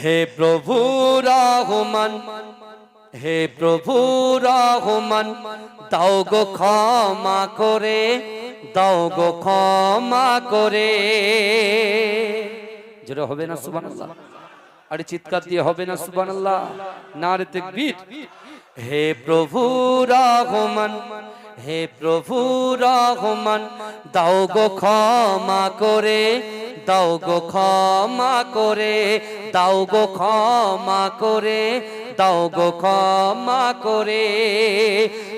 হে প্রভু রহমান, হে প্রভু রহমান, দাও গো ক্ষমা করে, দাও গো ক্ষমা করে। যেটা হবে না সুবান আরে চিৎকার দিয়ে হবে না সুবান না রে তেকবীর। হে প্রভু রহমান, হে প্রভু রহমান, দাও গো ক্ষমা করে দাও গো ক্ষমা করে, দাও গো ক্ষমা করে, দাও গো ক্ষমা করে।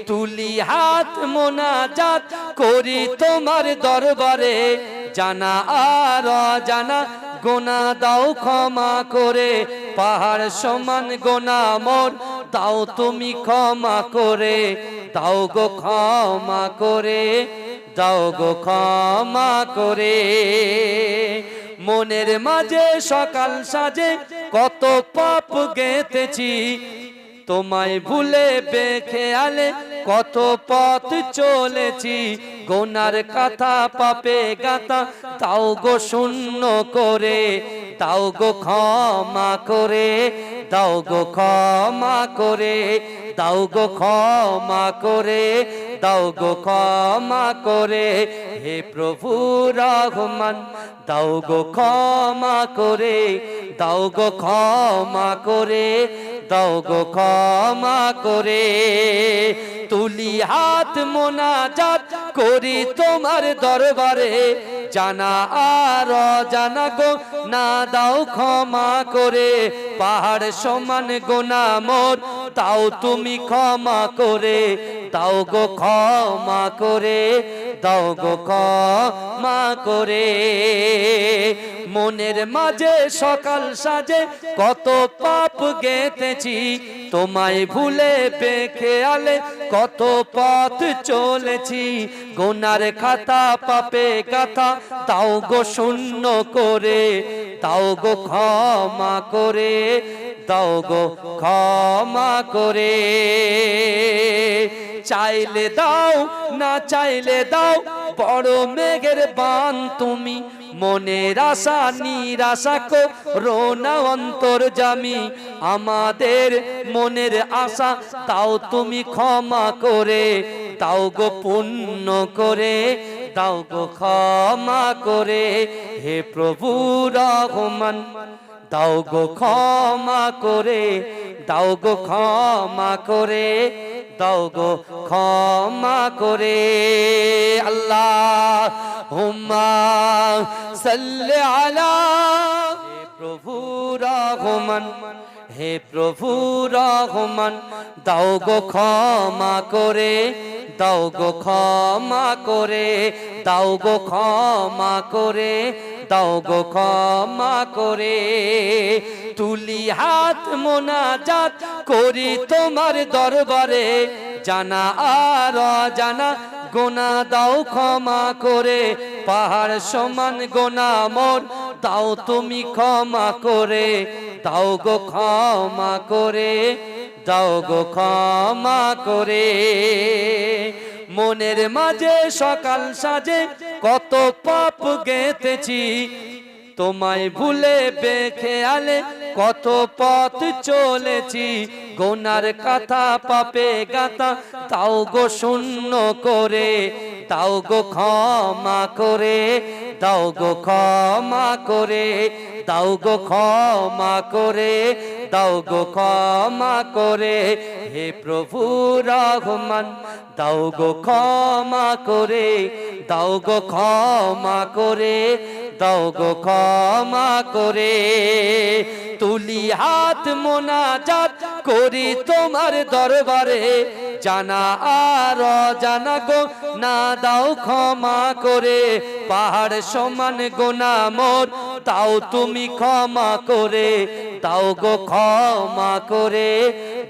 তুলি হাত মোনাজাত করি তোমার দরবারে, জানা আর জানা গোনা দাও ক্ষমা করে। পাহাড় সমান গোনা মোর, দাও তুমি ক্ষমা করে, দাও গো ক্ষমা করে। দাও গো ক্ষমা করে। মনের মাঝে সকাল সাজে কত পাপ গেতেছি তোমায় ভুলে বেখেয়ালে কত পথ চলেছি। গোনার কথা পাপে গাতা তাও গো শূন্য করে তাও গো ক্ষমা করে, দাও গো ক্ষমা করে, দাও গো ক্ষমা করে, দাও গো ক্ষমা করে। হে প্রভু রহমান, দাও গো ক্ষমা করে, দাও গো ক্ষমা করে, দাও গো ক্ষমা করে তুলি হাত মোনাজাত করি তোমার দরবারে। জানা আর জানা গো, না দাও ক্ষমা করে। পাহাড় সমান গোনা মোর, তাও তুমি ক্ষমা করে। দাও গো ক্ষমা করে, দাও গো ক্ষমা করে। মনের মাঝে সকাল সাজে কত পাপ গেতেছি তোমায় ভুলে পেখে আলে কত পথ চলেছি। গোনার খাতা, পাপে গাথা, তাও গো শূন্য করে, তাও গো ক্ষমা করে দাও গো ক্ষমা করে। চাইলে দাও, না চাইলে দাও, বড় মেঘের বান তুমি মনের আশা, নিরাশা কো রোনা অন্তর জামি। আমাদের মনের আশা, তাও তুমি ক্ষমা করে, তাও গো পুণ্য করে দাও গো ক্ষমা করে। হে প্রভু রহমান দাও গো ক্ষমা করে দাও গো ক্ষমা করে দাও গো ক্ষমা করে। আল্লাহ হুম্মা সাল্লি আলা হে প্রভু রহমান, হে প্রভু রহমান, দাও গো ক্ষমা করে, দাও গো ক্ষমা করে, দাও গো ক্ষমা করে দাও গো ক্ষমা করে। তুলি হাত মোনাজাত করি তোমার দরবারে। জানা আর জানা গোনা দাও ক্ষমা করে। পাহাড় সমান গোনা মোর, দাও তুমি ক্ষমা করে। দাও গো ক্ষমা করে, দাও গো ক্ষমা করে। মনের মাঝে সকাল সাজে কত পাপ গেতেছি তোমায় ভুলে বেখেয়ালে কত পথ চলেছি। গোনার কথা পাপে গাতা তাও গো শূন্য করে, তাও গো ক্ষমা করে দাও গো ক্ষমা করে দাও গো ক্ষমা করে দাও গো ক্ষমা করে। হে প্রভু রহমান দাও গো ক্ষমা করে দাও গো ক্ষমা করে দাও গো ক্ষমা করে। তুলি হাত মোনাজাত করি তোমার দরবারে। জানা আর জানা গো, না দাও ক্ষমা করে। পাহাড় সমান গোনা মোর, তাও তুমি ক্ষমা করে। দাও গো ক্ষমা করে,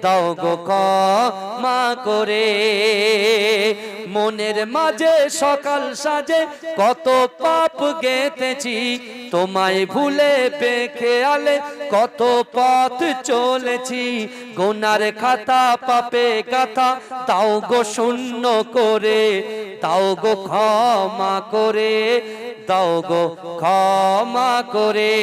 দাও গো ক্ষমা করে। মনের মাঝে সকাল সাজে কত পাপ গেতেছি তোমায় ভুলে পেখে আলে কত পথ চলেছি। গোনার খাতা, পাপে গাথা, তাও গো শূন্য করে, তাও গো ক্ষমা করে দাও গো ক্ষমা করে।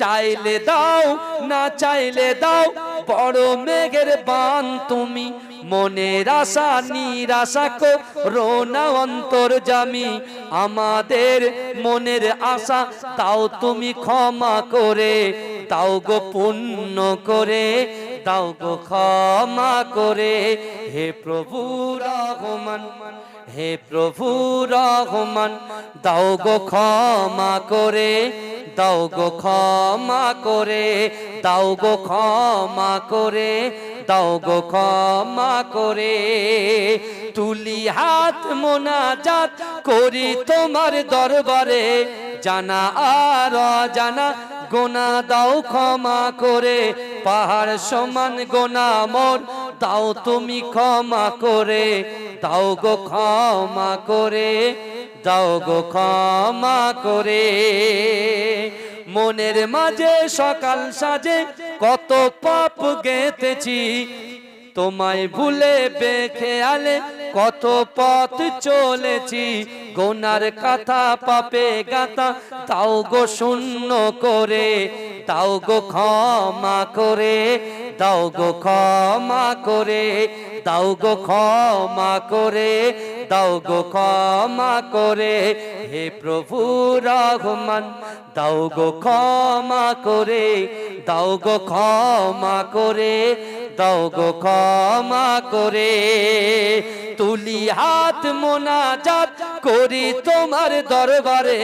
চাইলে দাও, না চাইলে দাও, বড় মেঘের বান তুমি মনের আশা, নিরাশা করো না অন্তর জামি। আমাদের মনের আশা, তাও তুমি ক্ষমা করে, তাও গো পুণ্য করে, তাও গো ক্ষমা করে। হে প্রভু রহমান, হে প্রভু রহমান, দাও গো ক্ষমা করে, দাও গো ক্ষমা করে, দাও গো ক্ষমা করে দাও গো ক্ষমা করে। তুলি হাত মোনাজাত করি তোমার দরবারে। জানা আর জানা গোনা দাও ক্ষমা করে। পাহাড় সমান গোনা মোর, দাও তুমি ক্ষমা করে। দাও গো ক্ষমা করে, দাও গো ক্ষমা করে। মনের মাঝে সকাল সাজে কত পাপ গেতেছি তোমায় ভুলে বেখে আলে কত পথ চলেছি, গোনার কথা পাপে গাতা তাও গো শূন্য করে, তাও গো ক্ষমা করে দাও গো ক্ষমা করে দাও গো ক্ষমা করে দাও গো ক্ষমা করে, হে প্রভু রহমান দাও গো ক্ষমা করে দাও গো ক্ষমা করে, দাও গো ক্ষমা করে। তুলি হাত মোনাজাত করি তোমার দরবারে,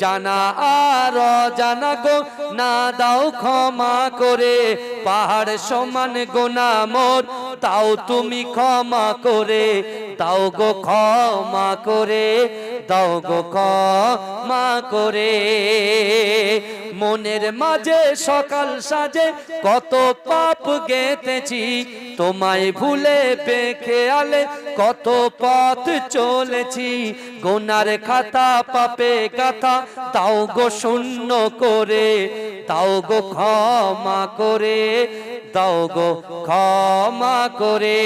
জানা আর জানা গো, না দাও ক্ষমা করে। পাহাড় সমান গোনা মোর, তাও তুমি ক্ষমা করে। দাও গো ক্ষমা করে, দাও গো ক্ষমা করে। মনের মাঝে সকাল সাজে কত পাপ গেতেছি তোমায় ভুলে পেখে আলে কত পথ চলেছি। গোনার খাতা, পাপে গাথা তাও গো শূন্য করে তাও গো ক্ষমা করে, দাও গো ক্ষমা করে।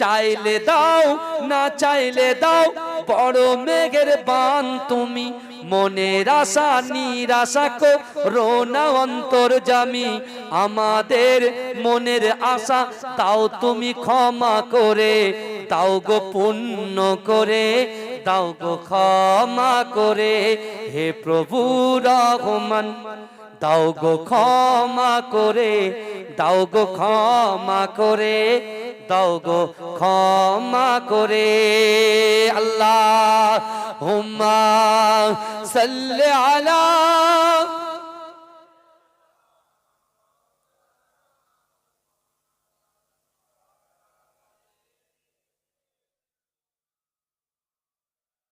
চাইলে দাও, না চাইলে দাও, বড় মেঘের বান তুমি। মনের আশা, নিরাশা করো না অন্তর জামি। আমাদের মনের আশা, তাও তুমি ক্ষমা করে, তাও গো পুণ্য করে, তাও গো ক্ষমা করে। হে প্রভু রহমান দাও গো ক্ষমা করে দাও গো ক্ষমা করে। দাও গো ক্ষমা করে। আল্লাহ হুম্মা সাল্লি আলা